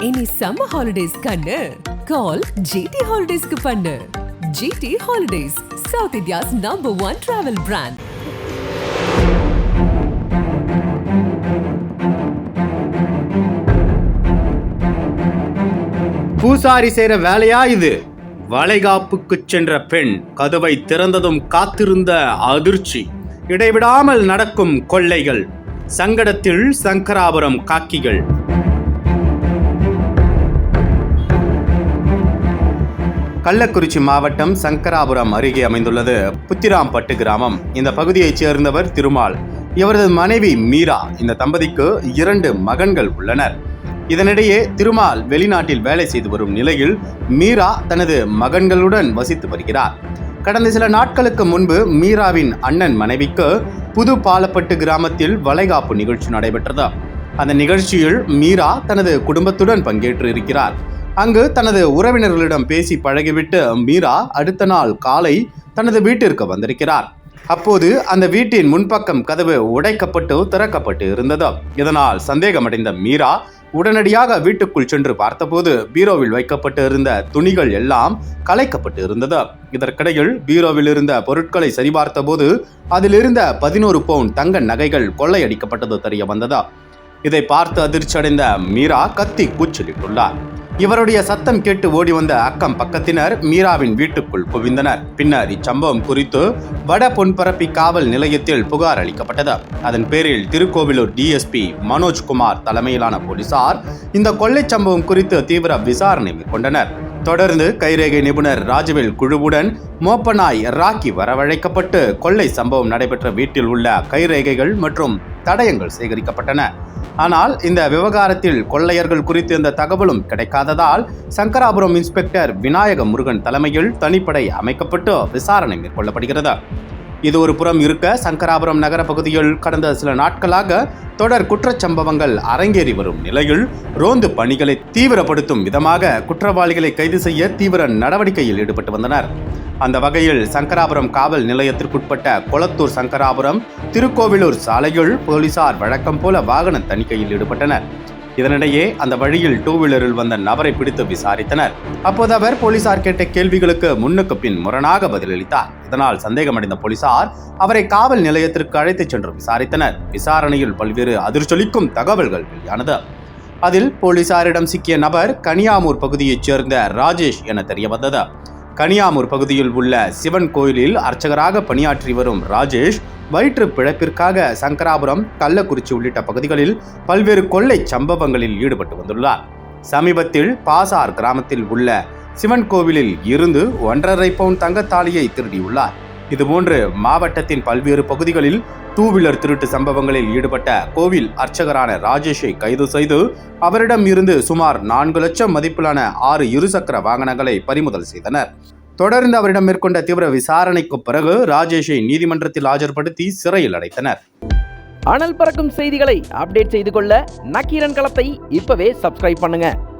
இனி summer holidays கண்ணு. கால் GT ஹாலிடேஸ்க்கு பண்ணு. GT holidays south India's number one travel brand பூசாரி செய்யற வேலையா இது? வளைகாப்புக்குச் சென்ற பெண் கதவை திறந்ததும் காத்திருந்த அதிர்ச்சி. இடைவிடாமல் நடக்கும் கொள்ளைகள். சங்கடத்தில் சங்கராபுரம் காக்கிகள். கள்ளக்குறிச்சி மாவட்டம் சங்கராபுரம் அருகே அமைந்துள்ளது. புத்திராம்பட்டு கிராமம். இந்த பகுதியைச் சேர்ந்தவர் திருமால். இவரது மனைவி மீரா. இந்த தம்பதிக்கு இரண்டு மகன்கள் உள்ளனர். இதனிடையே திருமால் வெளிநாட்டில் வேலை செய்து வரும் நிலையில் மீரா தனது மகன்களுடன் வசித்து வருகிறார். கடந்த சில நாட்களுக்கு முன்பு மீராவின் அண்ணன் மனைவிக்கு புது பாலப்பட்டு கிராமத்தில் வளைகாப்பு நிகழ்ச்சி நடைபெற்றது. அந்த நிகழ்ச்சியில் மீரா தனது குடும்பத்துடன் பங்கேற்று இருக்கிறார். அங்கு தனது உறவினர்களிடம் பேசி பழகிவிட்டு மீரா அடுத்த நாள் காலை தனது வீட்டிற்கு வந்திருக்கிறார். அப்போது அந்த வீட்டின் முன்பக்கம் கதவு உடைக்கப்பட்டு திறக்கப்பட்டு இருந்தது. இதனால் சந்தேகமடைந்த மீரா உடனடியாக வீட்டுக்குள் சென்று பார்த்தபோது பீரோவில் வைக்கப்பட்டு இருந்த துணிகள் எல்லாம் கலைக்கப்பட்டு இருந்தது. இதற்கிடையில் பீரோவில் இருந்த பொருட்களை சரிபார்த்தபோது அதில் இருந்த பதினோரு பவுன் தங்க நகைகள் கொள்ளையடிக்கப்பட்டது தெரிய வந்தது. இதை பார்த்து அதிர்ச்சியடைந்த மீரா கத்தி கூச்சலிட்டுள்ளார். இவருடைய சத்தம் கேட்டு ஓடி வந்த அக்கம் பக்கத்தினர் மீராவின் வீட்டுக்குள் குவிந்தனர். பின்னர் இச்சம்பவம் குறித்து வட பொன்பரப்பி காவல் நிலையத்தில் புகார் அளிக்கப்பட்டது. அதன் பேரில் திருக்கோவிலூர் டிஎஸ்பி மனோஜ்குமார் தலைமையிலான போலீசார் இந்த கொள்ளைச் சம்பவம் குறித்து தீவிர விசாரணை மேற்கொண்டனர். தொடர்ந்து கைரேகை நிபுணர் ராஜவேல் குழுவுடன் மோப்பனாய் ராக்கி வரவழைக்கப்பட்டு கொள்ளை சம்பவம் நடைபெற்ற வீட்டில் உள்ள கைரேகைகள் மற்றும் தடயங்கள் சேகரிக்கப்பட்டன. ஆனால் இந்த விவகாரத்தில் கொள்ளையர்கள் குறித்து எந்த தகவலும் கிடைக்காததால் சங்கராபுரம் இன்ஸ்பெக்டர் விநாயக முருகன் தலைமையில் தனிப்படை அமைக்கப்பட்டு விசாரணை மேற்கொள்ளப்படுகிறது. இது ஒரு புறம் இருக்க சங்கராபுரம் நகர பகுதியில் கடந்த சில நாட்களாக தொடர் குற்றச்சம்பவங்கள் அரங்கேறி வரும் நிலையில் ரோந்து பணிகளை தீவிரப்படுத்தும் விதமாக குற்றவாளிகளை கைது செய்ய தீவிர நடவடிக்கையில் ஈடுபட்டு வந்தனர். அந்த வகையில் சங்கராபுரம் காவல் நிலையத்திற்குட்பட்ட கொளத்தூர் சங்கராபுரம் திருக்கோவிலூர் சாலையில் போலீசார் வழக்கம் போல வாகன தணிக்கையில் ஈடுபட்டனர். இதனிடையே அந்த வழியில் டூ வீலரில் வந்த நபரை பிடித்து விசாரித்தனர். அப்போது அவர் போலீசார் கேட்ட கேள்விகளுக்கு முன்னுக்கு பின் முரணாக பதிலளித்தார். இதனால் சந்தேகமடைந்த போலீசார் அவரை காவல் நிலையத்திற்கு அழைத்துச் சென்று விசாரித்தனர். விசாரணையில் பல்வேறு அதிர்ச்சொலிக்கும் தகவல்கள் வெளியானது. அதில் போலீசாரிடம் சிக்கிய நபர் கனியாமூர் பகுதியைச் சேர்ந்த ராஜேஷ் என தெரிய வந்தது கனியாமூர் பகுதியில் உள்ள சிவன் கோயிலில் அர்ச்சகராக பணியாற்றி வரும் ராஜேஷ் வயிற்று பிழைப்பிற்காக சங்கராபுரம் கள்ளக்குறிச்சி உள்ளிட்ட பகுதிகளில் பல்வேறு கொள்ளை சம்பவங்களில் ஈடுபட்டு வந்துள்ளார். சமீபத்தில் பாசார் கிராமத்தில் உள்ள சிவன் கோவிலில் இருந்து ஒன்றரை பவுன் தங்கத்தாலியை திருடியுள்ளார். இதுபோன்று மாவட்டத்தின் பல்வேறு பகுதிகளில் டூ வீலர் திருட்டு சம்பவங்களில் ஈடுபட்ட கோவில் அர்ச்சகரான ராஜேஷை கைது செய்து அவரிடம் இருந்து சுமார் நான்கு லட்சம் மதிப்பிலான ஆறு இருசக்கர வாகனங்களை பறிமுதல் செய்தனர். தொடர்ந்து அவரிடம் மேற்கொண்ட தீவிர விசாரணைக்கு பிறகு ராஜேஷை நீதிமன்றத்தில் ஆஜர்படுத்தி சிறையில் அடைத்தனர். அனல் பறக்கும் செய்திகளை அப்டேட் செய்து கொள்ள நக்கீரன் களத்தை இப்பவே சப்ஸ்கிரைப் பண்ணுங்க.